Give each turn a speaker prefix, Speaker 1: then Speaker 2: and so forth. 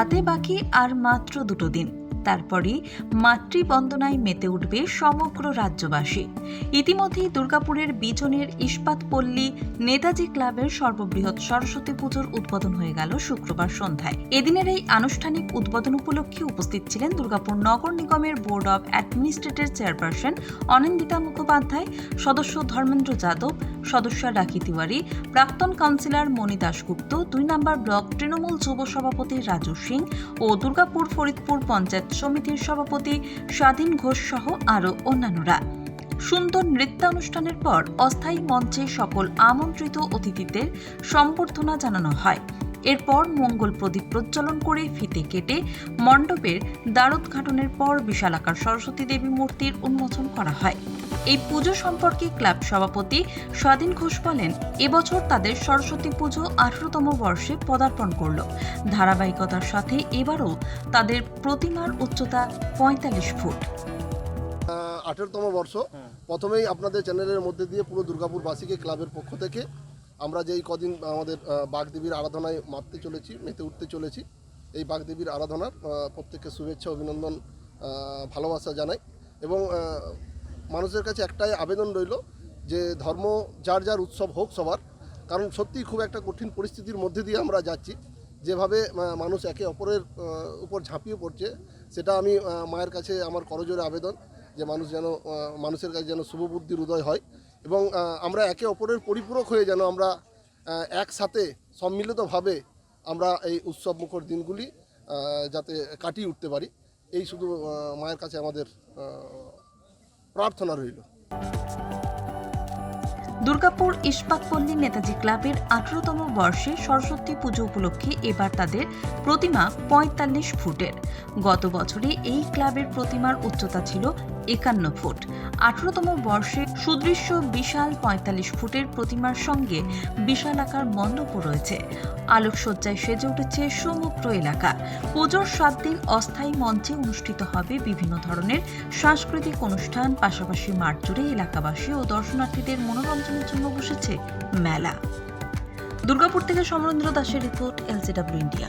Speaker 1: হাতে বাকি আর মাত্র দুটো দিন। তারপরই মাতৃবন্দনায় মেতে উঠবে সমগ্র রাজ্যবাসী। ইতিমধ্যেই দুর্গাপুরের বিজনের ইস্পাতপল্লী নেতাজি ক্লাবের সর্ববৃহৎ সরস্বতী পুজোর উদ্বোধন হয়ে গেল শুক্রবার সন্ধ্যায়। এদিনের এই আনুষ্ঠানিক উদ্বোধন উপলক্ষে উপস্থিত ছিলেন দুর্গাপুর নগর নিগমের board of administrator chairperson Anindita Mukhopadhyay, সদস্য ধর্মেন্দ্র যাদব সদস্য রাখি তিওয়ারি, প্রাক্তন কাউন্সিলর মণি দাশগুপ্ত, দুই নম্বর ব্লক তৃণমূল যুব সভাপতি রাজু সিং ও দুর্গাপুর ফরিদপুর পঞ্চায়েত সমিতির সভাপতি স্বাধীন ঘোষ সহ আরও অন্যান্যরা। সুন্দর নৃত্যানুষ্ঠানের পর অস্থায়ী মঞ্চে সকল আমন্ত্রিত অতিথিদের সম্বর্ধনা জানানো হয়। এরপর মঙ্গল প্রদীপ প্রজ্বলন করে ফিতে কেটে মণ্ডপের দ্বারোদ্ঘাটনের পর বিশালাকার সরস্বতী দেবী মূর্তির উন্মোচন করা হয়। এই পুজো সম্পর্কে ক্লাব সভাপতি স্বাধীন ঘোষ বলেন, এবছর তাদের সরস্বতী পুজো আঠারোতম বর্ষে পদার্পণ করল। ধারাবাহিকতার সাথে এবারও তাদের প্রতিমার উচ্চতা পঁয়তাল্লিশ ফুট।
Speaker 2: আঠেরোতম বর্ষ। প্রথমেই আপনাদের চ্যানেলের মধ্যে দিয়ে পুরো দুর্গাপুরবাসীকে ক্লাবের পক্ষ থেকে আমরা যেই কদিন আমাদের বাগদেবীর আরাধনায় মারতে চলেছি, মেতে উঠতে চলেছি, এই বাগদেবীর আরাধনার প্রত্যেককে শুভেচ্ছা, অভিনন্দন ভালোবাসা জানাই এবং মানুষের কাছে একটাই আবেদন রইল যে ধর্ম যার যার উৎসব হোক সবার। কারণ সত্যিই খুব একটা কঠিন পরিস্থিতির মধ্যে দিয়ে আমরা যাচ্ছি। যেভাবে মানুষ একে অপরের উপর ঝাঁপিয়ে পড়ছে, সেটা আমি মায়ের কাছে আমার করজোরে আবেদন যে মানুষ যেন মানুষের কাছে যেন শুভবুদ্ধির উদয় হয় এবং আমরা একে অপরের পরিপূরক হয়ে যেন আমরা একসাথে সম্মিলিতভাবে আমরা এই উৎসব মুখর দিনগুলি যাতে কাটিয়ে উঠতে পারি। এই শুধু মায়ের কাছে আমাদের প্রার্থনা রইল।
Speaker 1: দুর্গাপুর ইস্পাতপল্লী নেতাজি ক্লাবের আঠারোতম বর্ষে সরস্বতী পুজো উপলক্ষে এবার তাদের প্রতিমা পঁয়তাল্লিশ ফুটের। গত বছরে এই ক্লাবের প্রতিমার উচ্চতা ছিল একান্ন ফুট। আঠারোতম বর্ষে সুদৃশ্য বিশাল পঁয়তাল্লিশ ফুটের প্রতিমার সঙ্গে বিশাল আকার মণ্ডপও রয়েছে। আলোকসজ্জায় সেজে উঠেছে সমগ্র এলাকা। পুজোর সাত দিন অস্থায়ী মঞ্চে অনুষ্ঠিত হবে বিভিন্ন ধরনের সাংস্কৃতিক অনুষ্ঠান, পাশাপাশি মাঠ জুড়ে এলাকাবাসী ও দর্শনার্থীদের মনোরঞ্জনের জন্য বসেছে মেলা। দুর্গাপুর থেকে সমরেন্দ্র দাসের report, LCW India.